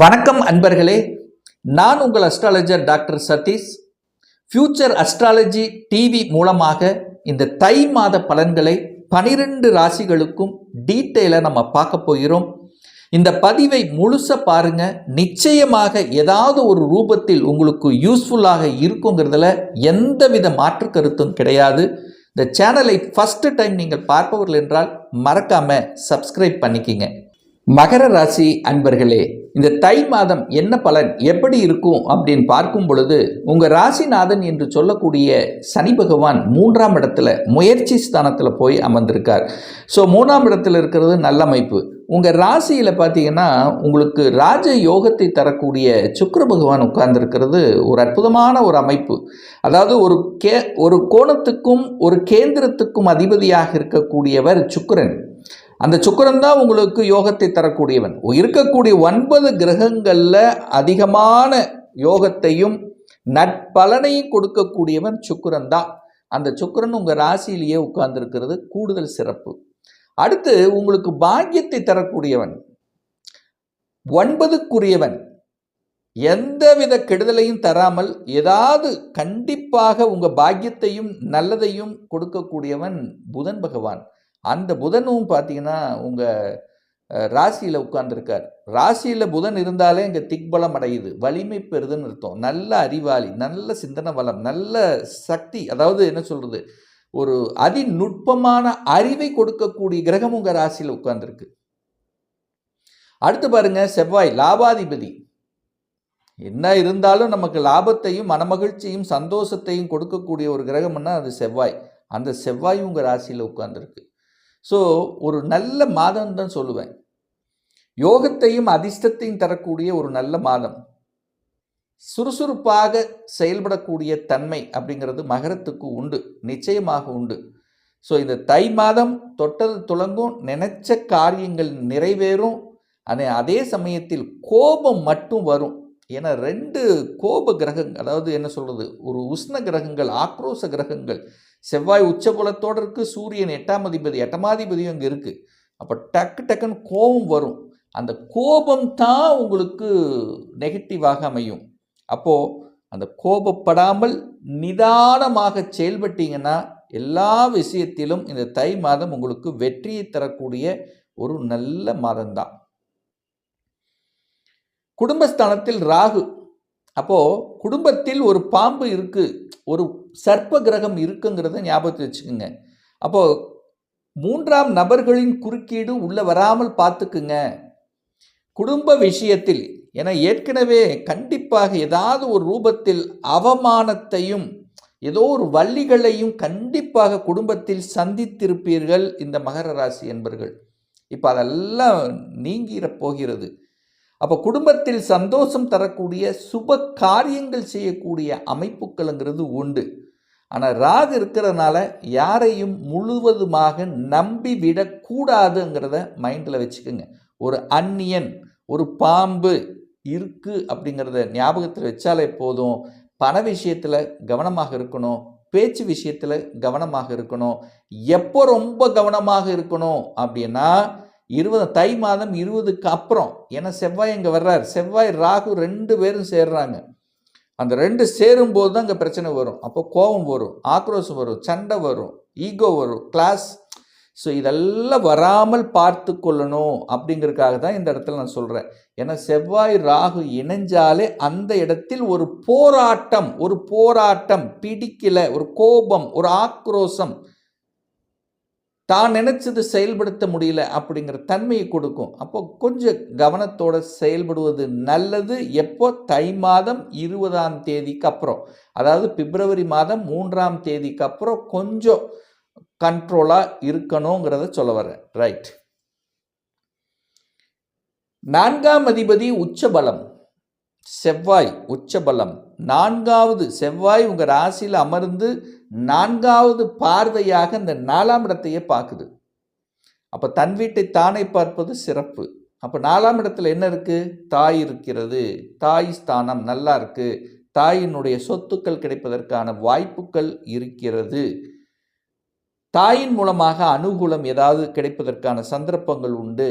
வணக்கம் அன்பர்களே நான் உங்கள் astrologer doctor Satish. Future astrology TV மூலமாக இந்த தை மாத பலன்களை பனிரெண்டு ராசிகளுக்கும் டீட்டெயிலாக நம்ம பார்க்க போகிறோம். இந்த பதிவை முழுச பாருங்க. நிச்சயமாக ஏதாவது ஒரு ரூபத்தில் உங்களுக்கு யூஸ்ஃபுல்லாக இருக்குங்கிறதுல எந்தவித மாற்று கருத்தும் கிடையாது. இந்த சேனலை ஃபஸ்ட்டு டைம் நீங்கள் பார்ப்பவர்கள் என்றால் மறக்காமல் சப்ஸ்கிரைப் பண்ணிக்கிங்க. மகர ராசி அன்பர்களே இந்த தை மாதம் என்ன பலன் எப்படி இருக்கும் அப்படின்னு பார்க்கும் பொழுது உங்கள் ராசிநாதன் என்று சொல்லக்கூடிய சனி பகவான் மூன்றாம் இடத்துல முயற்சி ஸ்தானத்தில் போய் அமர்ந்திருக்கார். ஸோ மூணாம் இடத்துல இருக்கிறது நல்ல அமைப்பு. உங்கள் ராசியில் பார்த்தீங்கன்னா உங்களுக்கு ராஜ யோகத்தை தரக்கூடிய சுக்கர பகவான் உட்கார்ந்துருக்கிறது ஒரு அற்புதமான ஒரு அமைப்பு. அதாவது ஒரு கே ஒரு கோணத்துக்கும் ஒரு கேந்திரத்துக்கும் அதிபதியாக இருக்கக்கூடியவர் சுக்கரன். அந்த சுக்கரன் தான் உங்களுக்கு யோகத்தை தரக்கூடியவன். இருக்கக்கூடிய ஒன்பது கிரகங்களில் அதிகமான யோகத்தையும் நட்பலனையும் கொடுக்கக்கூடியவன் சுக்கரன் தான். அந்த சுக்கிரன் உங்கள் ராசியிலேயே உட்கார்ந்துருக்கிறது கூடுதல் சிறப்பு. அடுத்து உங்களுக்கு பாக்கியத்தை தரக்கூடியவன் ஒன்பதுக்குரியவன். எந்தவித கெடுதலையும் தராமல் ஏதாவது கண்டிப்பாக உங்கள் பாக்கியத்தையும் நல்லதையும் கொடுக்கக்கூடியவன் புதன் பகவான். அந்த புதனும் பார்த்தீங்கன்னா உங்கள் ராசியில் உட்கார்ந்துருக்கார். ராசியில் புதன் இருந்தாலே இங்கே திக்பலம் அடையுது. வலிமை பெறுதுன்னு அர்த்தம். நல்ல அறிவாளி நல்ல சிந்தனை வளம் நல்ல சக்தி. அதாவது என்ன சொல்கிறது ஒரு அதி நுட்பமான அறிவை கொடுக்கக்கூடிய கிரகம் உங்கள் ராசியில் உட்கார்ந்துருக்கு. அடுத்து பாருங்க செவ்வாய் லாபாதிபதி. என்ன இருந்தாலும் நமக்கு லாபத்தையும் மனமகிழ்ச்சியும் சந்தோஷத்தையும் கொடுக்கக்கூடிய ஒரு கிரகம்னா அது செவ்வாய். அந்த செவ்வாய் உங்கள் ராசியில் உட்கார்ந்துருக்கு. ஸோ ஒரு நல்ல மாதம் தான் சொல்லுவேன். யோகத்தையும் அதிர்ஷ்டத்தையும் தரக்கூடிய ஒரு நல்ல மாதம். சுறுசுறுப்பாக செயல்படக்கூடிய தன்மை அப்படிங்கிறது மகரத்துக்கு உண்டு. நிச்சயமாக உண்டு. ஸோ இந்த தை மாதம் தொட்டது துளங்கும். நினைச்ச காரியங்கள் நிறைவேறும். ஆனால் அதே சமயத்தில் கோபம் மட்டும் வரும். ஏன்னா ரெண்டு கோப கிரகங்கள் அதாவது என்ன சொல்கிறது ஒரு உஷ்ண கிரகங்கள் ஆக்ரோஷ கிரகங்கள் செவ்வாய் உச்சபலத்தோடு இருக்குது சூரியன் எட்டாம் அதிபதி எட்டமாதிபதியும் அங்கே இருக்குது அப்போ டக்கு டக்குன்னு கோபம் வரும். அந்த கோபம் தான் உங்களுக்கு நெகட்டிவாக அமையும். அப்போது அந்த கோபப்படாமல் நிதானமாக செயல்பட்டீங்கன்னா எல்லா விஷயத்திலும் இந்த தை மாதம் உங்களுக்கு வெற்றியை தரக்கூடிய ஒரு நல்ல மாதம்தான். குடும்பஸ்தானத்தில் ராகு. அப்போது குடும்பத்தில் ஒரு பாம்பு இருக்குது ஒரு சர்ப்ப கிரகம் இருக்குங்கிறத ஞாபகத்தில் வச்சுக்கோங்க. அப்போது மூன்றாம் நபர்களின் குறுக்கீடு உள்ளே வராமல் பார்த்துக்குங்க. குடும்ப விஷயத்தில் என ஏற்கனவே கண்டிப்பாக ஏதாவது ஒரு ரூபத்தில் அவமானத்தையும் ஏதோ ஒரு வள்ளிகளையும் கண்டிப்பாக குடும்பத்தில் சந்தித்திருப்பீர்கள் இந்த மகர ராசி என்பர்கள். இப்போ அதெல்லாம் நீங்கிற போகிறது. அப்போ குடும்பத்தில் சந்தோஷம் தரக்கூடிய சுப காரியங்கள் செய்யக்கூடிய அமைப்புகளுங்கிறது உண்டு. ஆனால் ராகு இருக்கிறதுனால யாரையும் முழுவதுமாக நம்பி விடக்கூடாதுங்கிறத மைண்டில் வச்சுக்கோங்க. ஒரு அந்நியன் ஒரு பாம்பு இருக்குது அப்படிங்கிறத ஞாபகத்தில் வச்சாலே போதும். பண விஷயத்தில் கவனமாக இருக்கணும். பேச்சு விஷயத்தில் கவனமாக இருக்கணும். எப்போ ரொம்ப கவனமாக இருக்கணும் அப்படின்னா இருபது தை மாதம் இருபதுக்கு அப்புறம் ஏன்னா செவ்வாய் இங்கே வர்றார். செவ்வாய் ராகு ரெண்டு பேரும் சேர்றாங்க. அந்த ரெண்டு சேரும்போது தான் அங்கே பிரச்சனை வரும். அப்போ கோபம் வரும் ஆக்ரோஷம் வரும் சண்டை வரும் ஈகோ வரும் கிளாஸ் ஸோ இதெல்லாம் வராமல் பார்த்து கொள்ளணும் அப்படிங்கிறதுக்காக தான் இந்த இடத்துல நான் சொல்கிறேன் ஏன்னா செவ்வாய் ராகு இணைஞ்சாலே அந்த இடத்தில் ஒரு போராட்டம் ஒரு போராட்டம் பிடிக்கல ஒரு கோபம் ஒரு ஆக்ரோஷம் தான் நினச்சது செயல்படுத்த முடியல அப்படிங்கிற தன்மையை கொடுக்கும். அப்போ கொஞ்சம் கவனத்தோட செயல்படுவது நல்லது. எப்போ? தை மாதம் இருபதாம் தேதிக்கு அப்புறம். அதாவது பிப்ரவரி மாதம் மூன்றாம் தேதிக்கு அப்புறம் கொஞ்சம் கண்ட்ரோலாக இருக்கணுங்கிறத சொல்ல வரேன் ரைட் நான்காம் அதிபதி உச்சபலம். செவ்வாய் உச்சபலம். நான்காவது செவ்வாய் உங்கள் ராசியில் அமர்ந்து நான்காவது பார்வையாக இந்த நாலாம் இடத்தையே பார்க்குது. அப்போ தன் வீட்டை தானே பார்ப்பது சிறப்பு. அப்போ நாலாம் இடத்துல என்ன இருக்குது தாய் இருக்கிறது. தாய் ஸ்தானம் நல்லா இருக்குது தாயினுடைய சொத்துக்கள் கிடைப்பதற்கான வாய்ப்புகள் இருக்கிறது. தாயின் மூலமாக அனுகூலம் ஏதாவது கிடைப்பதற்கான சந்தர்ப்பங்கள் உண்டு.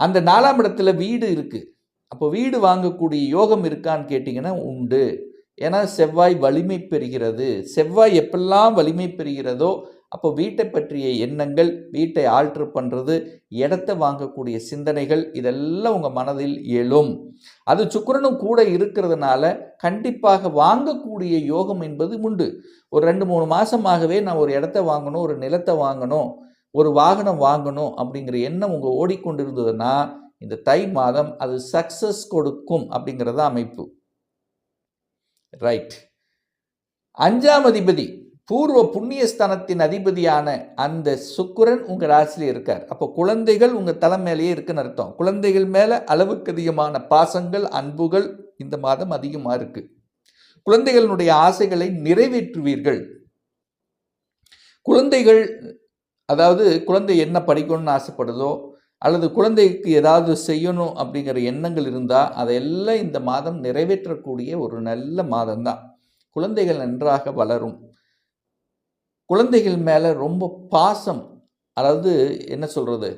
அந்த நாலாம் இடத்துல வீடு இருக்குது அப்போ வீடு வாங்கக்கூடிய யோகம் இருக்கான்னு கேட்டிங்கன்னா உண்டு. ஏன்னா செவ்வாய் வலிமை பெறுகிறது. செவ்வாய் எப்பெல்லாம் வலிமை பெறுகிறதோ அப்போ வீட்டை பற்றிய எண்ணங்கள் வீட்டை ஆல்ட்ரு பண்ணுறது இடத்த வாங்கக்கூடிய சிந்தனைகள் இதெல்லாம் உங்கள் மனதில் எழும். அது சுக்கிரனும் கூட இருக்கிறதுனால கண்டிப்பாக வாங்கக்கூடிய யோகம் என்பது உண்டு. ஒரு ரெண்டு மூணு மாதமாகவே நான் ஒரு இடத்த வாங்கணும் ஒரு நிலத்தை வாங்கணும் ஒரு வாகனம் வாங்கணும் அப்படிங்கிற எண்ணம் உங்கள் ஓடிக்கொண்டிருந்ததுன்னா இந்த தை மாதம் அது சக்சஸ் கொடுக்கும் அப்படிங்கிறது அமைப்பு. ரைட் அஞ்சாம் அதிபதி பூர்வ புண்ணியஸ்தானத்தின் அதிபதியான அந்த சுக்குரன் உங்கள் ராசியில் இருக்கார். அப்போ குழந்தைகள் உங்கள் தலை மேலேயே இருக்குன்னு அர்த்தம். குழந்தைகள் மேலே அளவுக்கு அதிகமான பாசங்கள் அன்புகள் இந்த மாதம் அதிகமாக இருக்குது குழந்தைகளுடைய ஆசைகளை நிறைவேற்றுவீர்கள். குழந்தைகள் அதாவது குழந்தை என்ன படிக்கணும்னு ஆசைப்படுதோ அல்லது குழந்தைக்கு ஏதாவது செய்யணும் அப்படிங்கிற எண்ணங்கள் இருந்தால் அதையெல்லாம் இந்த மாதம் நிறைவேற்றக்கூடிய ஒரு நல்ல மாதம்தான். குழந்தைகள் நன்றாக வளரும். குழந்தைகள் மேலே ரொம்ப பாசம் அதாவது என்ன சொல்கிறது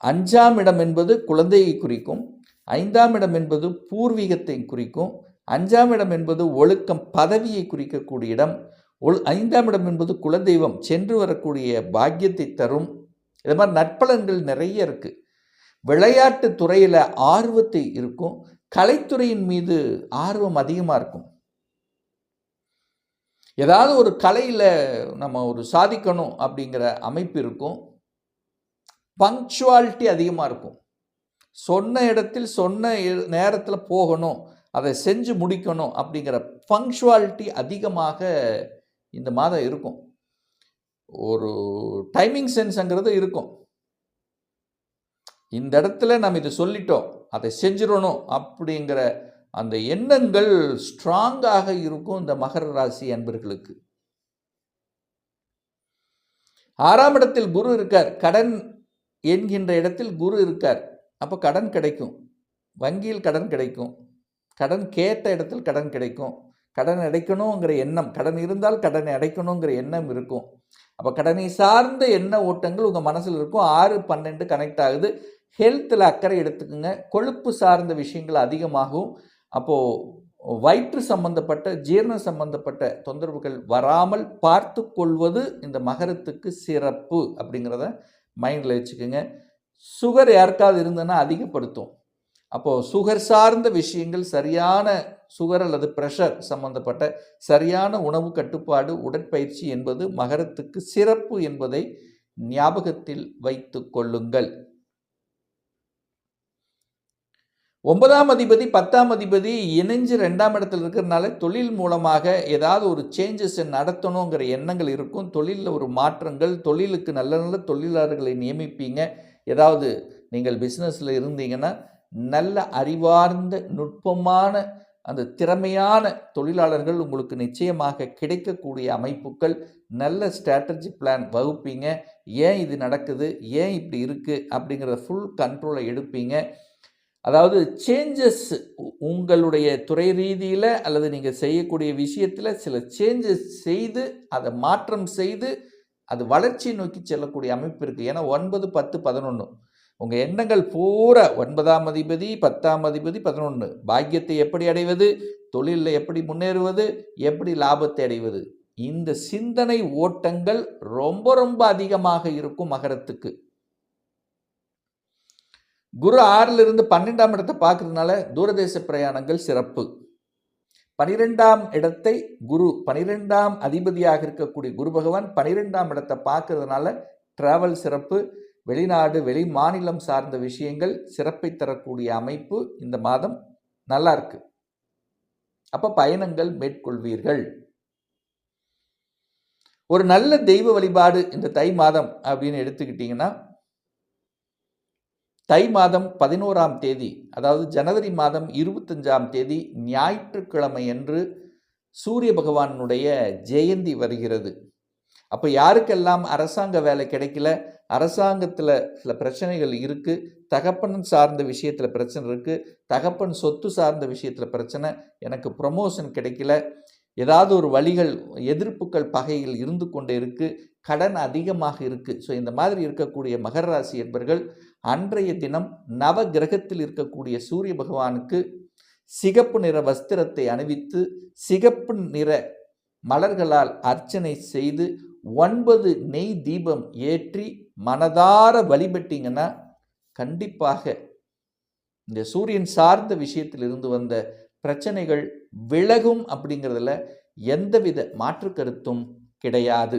அஞ்சாம் இடம் என்பது குழந்தையை குறிக்கும் ஐந்தாம் இடம் என்பது பூர்வீகத்தை குறிக்கும் அஞ்சாம் இடம் என்பது ஒழுக்கம் பதவியை குறிக்கக்கூடிய இடம் ஒழு ஐந்தாம் இடம் என்பது குலதெய்வம் சென்று வரக்கூடிய பாக்கியத்தை தரும் இது மாதிரி நற்பலன்கள் நிறைய இருக்குது விளையாட்டு துறையில் ஆர்வத்தை இருக்கும். கலைத்துறையின் மீது ஆர்வம் அதிகமாக இருக்கும். ஏதாவது ஒரு கலையில் நம்ம ஒரு சாதிக்கணும் அப்படிங்கிற அமைப்பு இருக்கும். பங்க்சுவாலிட்டி அதிகமாக இருக்கும். சொன்ன இடத்தில் சொன்ன நேரத்தில் போகணும். அதை செஞ்சு முடிக்கணும் அப்படிங்கிற பங்க்சுவாலிட்டி அதிகமாக இந்த மாதம் இருக்கும். ஒரு டைமிங் சென்ஸுங்கிறது இருக்கும். இந்த இடத்துல நம்ம இதை சொல்லிட்டோம் அதை செஞ்சிடணும் அப்படிங்கிற அந்த எண்ணங்கள் ஸ்ட்ராங்காக இருக்கும் இந்த மகர ராசி அன்பர்களுக்கு. ஆறாம் இடத்தில் குரு இருக்கார். கடன் என்கின்ற இடத்தில் குரு இருக்கார். அப்போ கடன் கிடைக்கும். வங்கியில் கடன் கிடைக்கும். கடன் கேட்ட இடத்தில் கடன் கிடைக்கும். கடன் அடைக்கணுங்கிற எண்ணம் கடன் இருந்தால் கடனை அடைக்கணுங்கிற எண்ணம் இருக்கும். அப்போ கடனை சார்ந்த எண்ண ஓட்டங்கள் உங்கள் மனசில் இருக்கும். ஆறு பன்னெண்டு கனெக்ட் ஆகுது. ஹெல்த்தில் அக்கறை எடுத்துக்கோங்க. கொழுப்பு சார்ந்த விஷயங்கள் அதிகமாகும். அப்போது வயிற்று சம்பந்தப்பட்ட ஜீரணம் சம்பந்தப்பட்ட தொந்தரவுகள் வராமல் பார்த்து கொள்வது இந்த மகரத்துக்கு சிறப்பு அப்படிங்கிறத மைண்டில் வச்சுக்கோங்க. சுகர் யாருக்காவது இருந்ததுன்னா அதிகப்படுத்தும். அப்போது சுகர் சார்ந்த விஷயங்கள் சரியான சுகர் அல்லது ப்ரெஷர் சம்பந்தப்பட்ட சரியான உணவு கட்டுப்பாடு உடற்பயிற்சி என்பது மகரத்துக்கு சிறப்பு என்பதை ஞாபகத்தில் வைத்து கொள்ளுங்கள். ஒன்பதாம் அதிபதி பத்தாம் அதிபதி இணைஞ்சு ரெண்டாம் இடத்துல இருக்கிறதுனால தொழில் மூலமாக ஏதாவது ஒரு சேஞ்சஸை நடத்தணுங்கிற எண்ணங்கள் இருக்கும். தொழிலில் ஒரு மாற்றங்கள் தொழிலுக்கு நல்ல நல்ல தொழிலாளர்களை நியமிப்பீங்க. ஏதாவது நீங்கள் பிஸ்னஸில் இருந்தீங்கன்னா நல்ல அறிவார்ந்த நுட்பமான அந்த திறமையான தொழிலாளர்கள் உங்களுக்கு நிச்சயமாக கிடைக்கக்கூடிய அமைப்புகள். நல்ல ஸ்ட்ராட்டஜி பிளான் வகுப்பீங்க. ஏன் இது நடக்குது? ஏன் இப்படி இருக்குது அப்படிங்கிறத ஃபுல் கண்ட்ரோலை எடுப்பீங்க. அதாவது சேஞ்சஸ் உங்களுடைய துறை ரீதியில் அல்லது நீங்கள் செய்யக்கூடிய விஷயத்தில் சில சேஞ்சஸ் செய்து அதை மாற்றம் செய்து அது வளர்ச்சியை நோக்கி செல்லக்கூடிய அமைப்பு இருக்குது ஏன்னா ஒன்பது பத்து பதினொன்று உங்கள் எண்ணங்கள் பூரா ஒன்பதாம் அதிபதி பத்தாம் அதிபதி பதினொன்று பாக்கியத்தை எப்படி அடைவது? தொழிலில் எப்படி முன்னேறுவது? எப்படி லாபத்தை அடைவது? இந்த சிந்தனை ஓட்டங்கள் ரொம்ப ரொம்ப அதிகமாக இருக்கும் மகரத்துக்கு. குரு ஆறில் இருந்து பன்னெண்டாம் இடத்தை பார்க்கறதுனால தூரதேச பிரயாணங்கள் சிறப்பு. பனிரெண்டாம் இடத்தை குரு பனிரெண்டாம் அதிபதியாக இருக்கக்கூடிய குரு பகவான் பனிரெண்டாம் இடத்தை பார்க்கறதுனால டிராவல் சிறப்பு. வெளிநாடு வெளி மாநிலம் சார்ந்த விஷயங்கள் சிறப்பை தரக்கூடிய அமைப்பு இந்த மாதம் நல்லா இருக்கு. அப்போ பயணங்கள் மேற்கொள்வீர்கள். ஒரு நல்ல தெய்வ வழிபாடு இந்த தை மாதம் அப்படின்னு எடுத்துக்கிட்டிங்கன்னா தை மாதம் பதினோராம் தேதி அதாவது ஜனவரி மாதம் இருபத்தஞ்சாம் தேதி ஞாயிற்றுக்கிழமை அன்று சூரிய பகவானுடைய ஜெயந்தி வருகிறது. அப்போ யாருக்கெல்லாம் அரசாங்க வேலை கிடைக்கல அரசாங்கத்தில் சில பிரச்சனைகள் இருக்குது தகப்பன் சார்ந்த விஷயத்தில் பிரச்சனை இருக்குது தகப்பன் சொத்து சார்ந்த விஷயத்தில் பிரச்சனை. எனக்கு ப்ரொமோஷன் கிடைக்கல. ஏதாவது ஒரு வழிகள் எதிர்ப்புகள் பகைகள் இருந்து கொண்டே இருக்குது கடன் அதிகமாக இருக்குது ஸோ இந்த மாதிரி இருக்கக்கூடிய மகர ராசி என்பர்கள் அன்றைய தினம் நவ கிரகத்தில் இருக்கக்கூடிய சூரிய பகவானுக்கு சிகப்பு நிற வஸ்திரத்தை அணிவித்து சிகப்பு நிற மலர்களால் அர்ச்சனை செய்து ஒன்பது நெய் தீபம் ஏற்றி மனதார வழிபட்டீங்கன்னா கண்டிப்பாக இந்த சூரியன் சார்ந்த விஷயத்தில் இருந்து வந்த பிரச்சனைகள் விலகும் அப்படிங்கிறதுல எந்தவித மாற்று கருத்தும் கிடையாது.